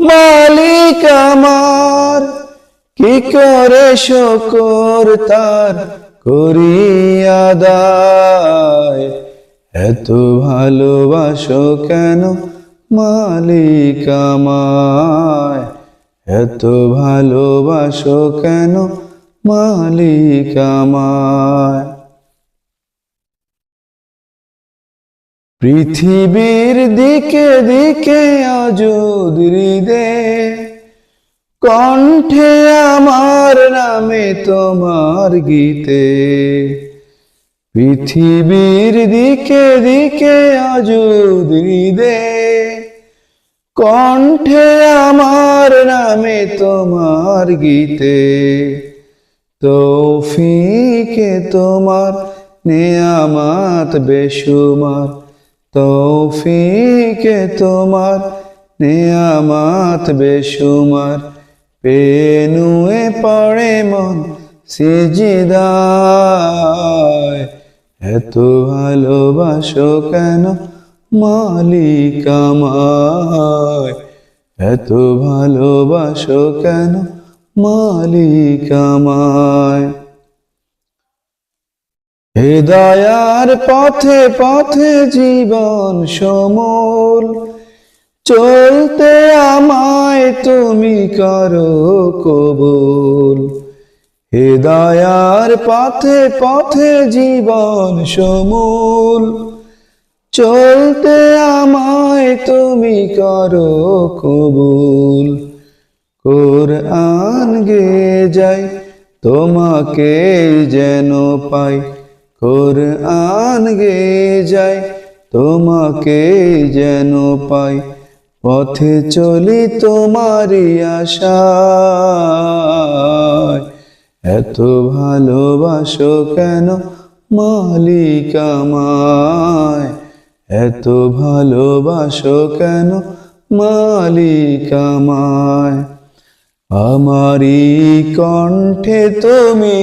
মালিক আমার, কি করে শকর তার করিয়া দায়? এত ভালোবাসো কেন মালিক আমায়? এত ভালোবাসো কেন মালিক আমায়? পৃথিবীর দিকে দিকে অযোদৃদে কণ্ঠে আমার নামে তোমার গীতে, পৃথিবীর দিকে দিকে অযোদৃদে কণ্ঠে আমার নামে তোমার গীতে, তৌফিকে তোমার নেয়ামাত বেশুমার তৌফিকে তোমার নেয়ামাত বেশুমার। পেনুয়ে পড়ে মন সিজিদায়। এত ভালোবাসো কেন মালিক আমায় এত ভালোবাসো কেন মালিক আমায় হৃদয়ার পথে পথে জীবন সমল। চলতে আমায় তুমি করো কবুল। হৃদয়ার পথে পথে জীবন সমূল। চলতে আমায় তুমি করো কবুল। কোরআন গে যাই, তোমাকে যেন পাই। কোরআন গে যাই তোমাকে যেন পাই পথে চলি তোমারই আশায়। এত ভালোবাসো কেন মালিক আমায়? এত ভালোবাসো কেন মালিক আমায়? আমারি কণ্ঠে তুমি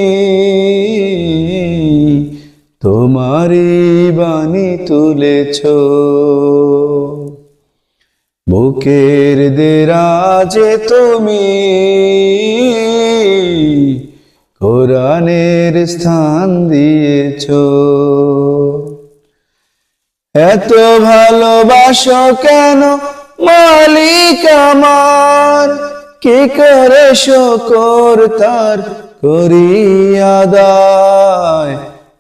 তোমারি বাণী তুলেছ। বুকের দেরাজে তুমি কোরআনের স্থান দিয়েছ। এত ভালোবাসো কেন মালিক আমার? কি করে শকর তার দায়